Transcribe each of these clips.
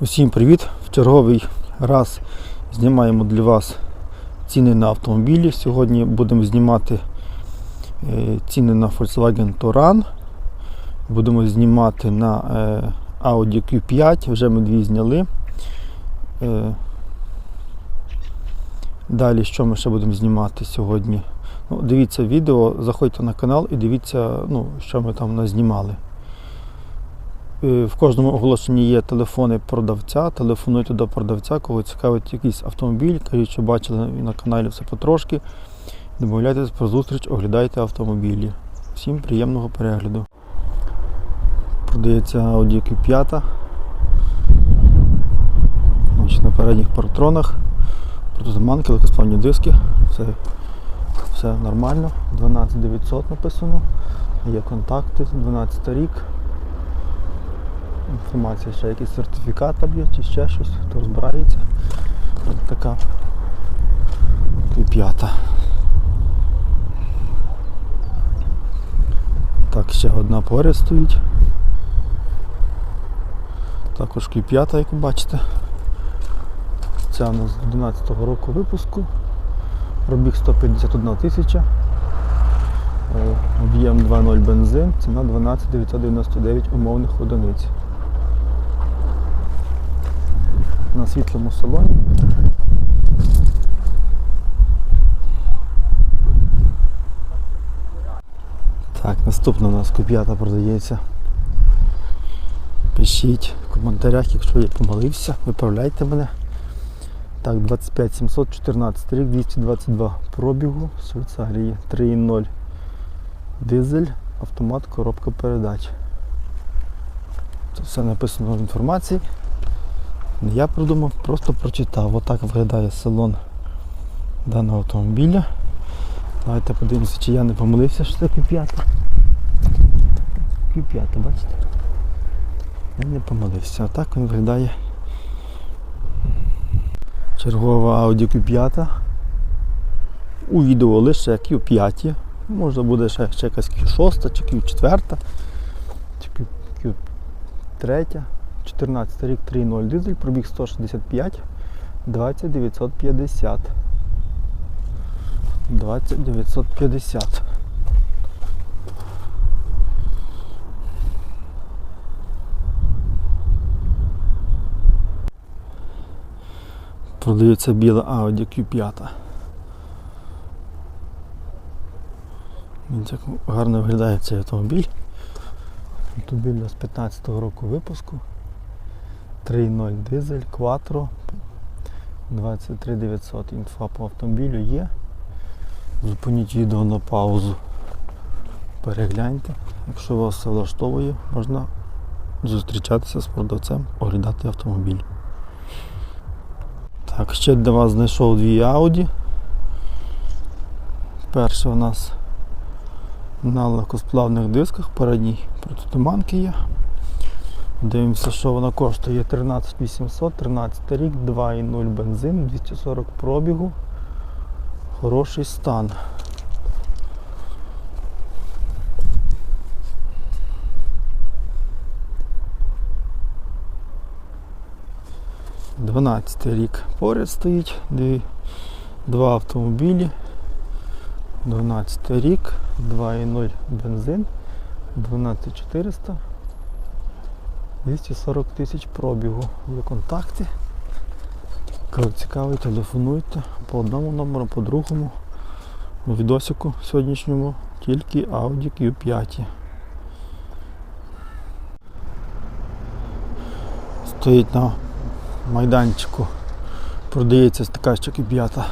Усім привіт! В черговий раз знімаємо для вас ціни на автомобілі. Сьогодні будемо знімати е, ціни на Volkswagen Touran. Будемо знімати на е, Audi Q5, вже ми дві зняли. Е, Далі що ми ще будемо знімати сьогодні? Ну, дивіться відео, заходьте на канал і дивіться, ну, що ми там назнімали. Е, В кожному оголошенні є телефони продавця. Телефонуйте до продавця, кого цікавить якийсь автомобіль. Кажіть, що бачили на каналі все потрошки. Домовляйтесь про зустріч, оглядайте автомобілі. Всім приємного перегляду. Продається Audi Q5. На передніх партронах. Протизаманки, легкосплавні диски. Все, все нормально. 12900 написано. Є контакти, 12 рік інформація, ще якийсь сертифікат там чи ще щось, хто розбирається. Ось така п'ята. Так, ще одна поряд стоїть. Також Q5, як ви бачите. Ця у нас з 11-го року випуску. Пробіг 151 тисяча. Е, Об'єм 2.0 бензин, ціна 12 999 умовних одиниць. На світлому салоні. Так, наступна у нас коп'ята продається. Пишіть в коментарях, якщо я помилився, виправляйте мене. Так, 25 714 рік, 222 пробігу Швейцарії, 3.0 дизель, автомат, коробка передач. Це все написано в інформації. Я придумав, просто прочитав. Отак виглядає салон даного автомобіля. Давайте подивимося, чи я не помилився, що це Q5. Q5, бачите? Я не помилився. Отак він виглядає. Чергова Audi Q5. У відео лише Q5. Можна буде ще, ще якась Q6 чи Q4, чи Q3. 14 рік 3.0 дизель, пробіг 165, 20 950. 20 950. Продається біла Audi Q5. Він так гарно виглядає цей автомобіль. Автомобіль з 15-го року випуску. 3.0 дизель, Quattro, 23 900 інфа по автомобілю є. Зупиніть відео на паузу. Перегляньте. Якщо вас все влаштовує, можна зустрічатися з продавцем, оглядати автомобіль. Так, ще для вас знайшов дві Audi. Перша у нас на легкосплавних дисках, передній протитуманки є. Дивимося, що вона коштує 13800, 13 рік, 2,0 бензин, 240 пробігу. Хороший стан. Дванадцятий рік поряд стоїть, два автомобілі. 12 рік, 2,0 бензин, 12400. 240 тисяч пробігу. Є контакти. Кого цікавий, телефонуйте по одному номеру, по другому. У відосику сьогоднішньому тільки Audi Q5. Стоїть на майданчику. Продається така ще Q5.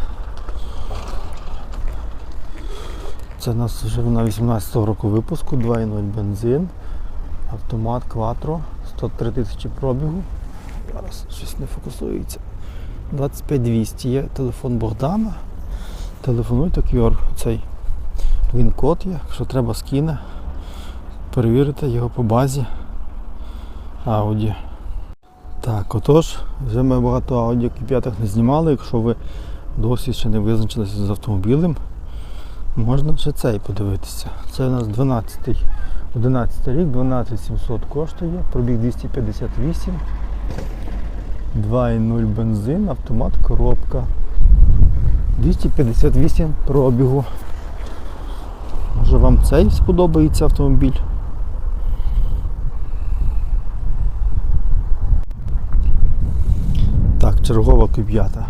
Це у нас вже на 18-го року випуску, 2.0 бензин, автомат Quattro. 103 тисячі пробігу. Зараз щось не фокусується. 25200 є телефон Богдана. Телефонуйте QR, цей він код є, якщо треба скине. Перевірити його по базі Audi. Так, отож, вже ми багато Audi Q5 не знімали. Якщо ви досі ще не визначилися з автомобілем, можна ще цей подивитися. Це у нас 12 11 рік, 12700 коштує, пробіг 258. 2.0 бензин, автомат, коробка. 258 пробігу. Може вам цей сподобається автомобіль? Так, чергова коп'ята.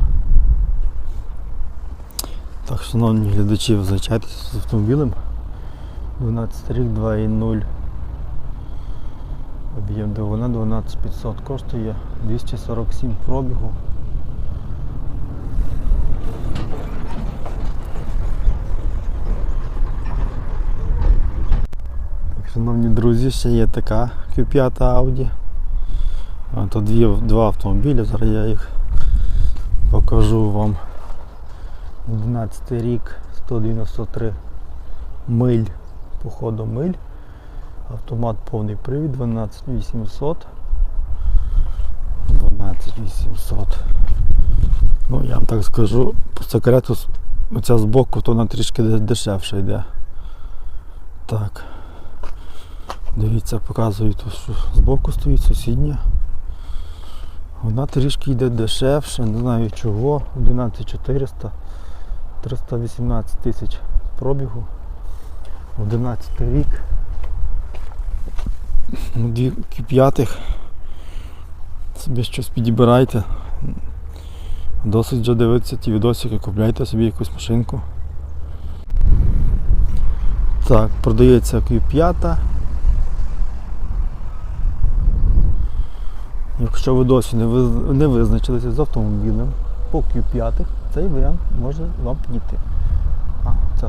Так, шановні глядачі, визначайтеся з автомобілем. 12 рік 2.0. Об'єм двигуна 12500 коштує 247 пробігу. Шановні друзі, ще є така Q5 Audi. А, То дві, два автомобілі, зараз я їх покажу вам. 11 рік, 193 миль, походу миль. Автомат повний привід 12800. 12800. Ну я вам так скажу, по секрету оця збоку, то вона трішки дешевше йде. Так. Дивіться, показую тут, що збоку стоїть сусідня. Вона трішки йде дешевше, не знаю чого. 11400, 318 тисяч пробігу. 11 рік. Ну, Дві п'ятих. Собі щось підібирайте. Досить вже дивитися ті відосики, купляйте собі якусь машинку. Так, продається Q5. Якщо ви досі не, виз- не визначилися з автомобілем по Q5, цей варіант може вам підійти. А, це